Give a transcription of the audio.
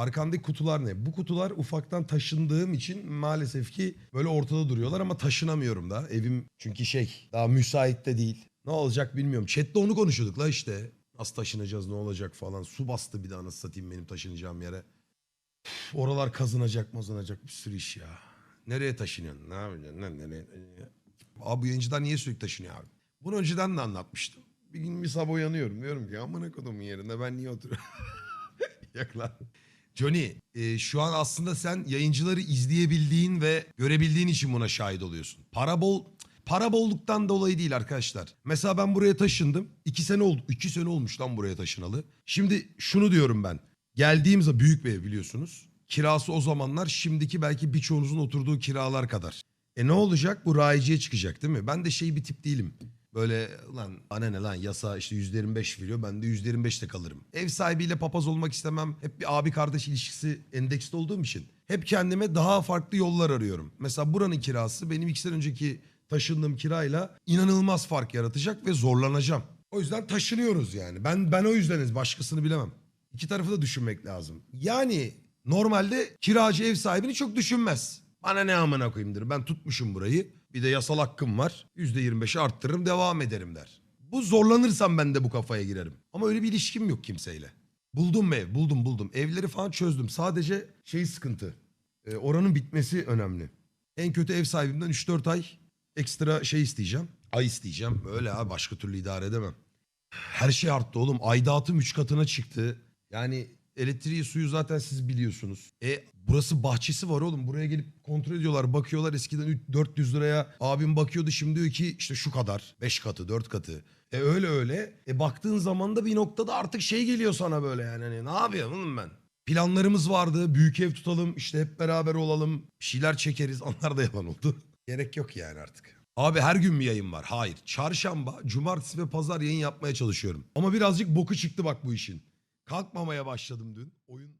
Arkandaki kutular ne? Bu kutular ufaktan taşındığım için maalesef ki böyle ortada duruyorlar ama taşınamıyorum da. Evim çünkü şey daha müsait de değil. Ne olacak bilmiyorum. Chat'te onu konuşuyorduk la işte. Nasıl taşınacağız ne olacak falan. Su bastı bir daha nasıl satayım benim taşınacağım yere. Üf, oralar kazınacak mazınacak bir sürü iş ya. Nereye taşınıyorsun? Ne yapacaksın? Lan nereye? Abi bu yayıncılar niye sürekli taşınıyor abi? Bunu önceden de anlatmıştım. Bir gün bir sabah uyanıyorum. Diyorum ki amına kodumun yerinde ben niye oturuyorum? Yok lan. Johnny e, şu an aslında sen yayıncıları izleyebildiğin ve görebildiğin için buna şahit oluyorsun. Para bol para bolluktan dolayı değil arkadaşlar. Mesela ben buraya taşındım. iki sene oldu. iki sene olmuş lan buraya taşınalı. Şimdi şunu diyorum ben. Geldiğim zaman büyük bir ev biliyorsunuz. Kirası o zamanlar şimdiki belki birçoğunuzun oturduğu kiralar kadar. E ne olacak? Bu rayiciye çıkacak değil mi? Ben de şey bir tip değilim. Böyle lan bana ne lan yasa işte %25 veriyor ben de %25'te kalırım. Ev sahibiyle papaz olmak istemem. Hep bir abi kardeş ilişkisi endekste olduğum için. Hep kendime daha farklı yollar arıyorum. Mesela buranın kirası benim iki sene önceki taşındığım kirayla inanılmaz fark yaratacak ve zorlanacağım. O yüzden taşınıyoruz yani. Ben ben o yüzdeniz başkasını bilemem. İki tarafı da düşünmek lazım. Yani normalde kiracı ev sahibini çok düşünmez. Bana ne amına koyayımdır ben tutmuşum burayı. Bir de yasal hakkım var. %25'i arttırırım devam ederim der. Bu zorlanırsam ben de bu kafaya girerim. Ama öyle bir ilişkim yok kimseyle. Buldum mu ev? Buldum buldum. Evleri falan çözdüm. Sadece şey sıkıntı. E, oranın bitmesi önemli. En kötü ev sahibimden 3-4 ay ekstra şey isteyeceğim. Ay isteyeceğim. Öyle abi başka türlü idare edemem. Her şey arttı oğlum. Aidatım 3 katına çıktı. Yani elektriği suyu zaten siz biliyorsunuz. E burası bahçesi var oğlum. Buraya gelip kontrol ediyorlar. Bakıyorlar eskiden üç- 400 liraya abim bakıyordu. Şimdi diyor ki işte şu kadar. 5 katı 4 katı. E öyle öyle. E baktığın zaman da bir noktada artık şey geliyor sana böyle yani. Hani, ne yapayım oğlum ben? Planlarımız vardı. Büyük ev tutalım. işte hep beraber olalım. Bir şeyler çekeriz. Onlar da yalan oldu. Gerek yok yani artık. Abi her gün mü yayın var? Hayır. Çarşamba, cumartesi ve pazar yayın yapmaya çalışıyorum. Ama birazcık boku çıktı bak bu işin. Kalkmamaya başladım dün. Oyun